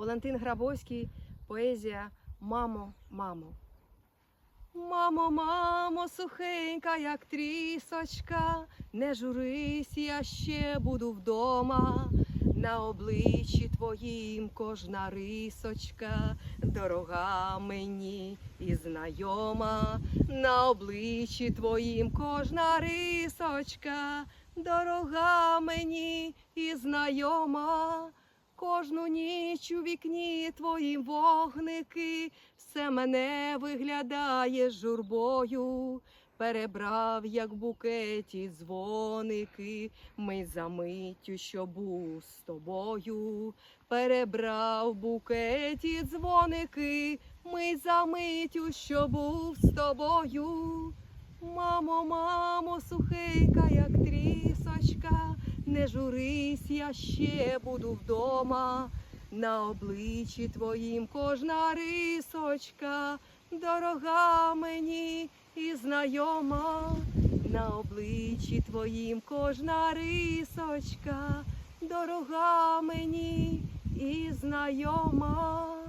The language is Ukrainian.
Валентин Грабовський, поезія Мамо, мамо. Мамо, мамо, сухенька, як трісочка, не журись, я ще буду вдома. На обличчі твоїм кожна рисочка, дорога мені і знайома. На обличчі твоїм кожна рисочка, дорога мені і знайома. Кожну ніч у вікні твоїм вогники, все мене виглядає журбою. Перебрав, як букеті дзвоники, ми за миттю, що був з тобою. Перебрав букеті дзвоники, ми за миттю, що був з тобою. Мамо, мамо, сухенька, як трісочка, не журись, я ще буду вдома. На обличчі твоїм кожна рисочка, дорога мені і знайома. На обличчі твоїм кожна рисочка, дорога мені і знайома.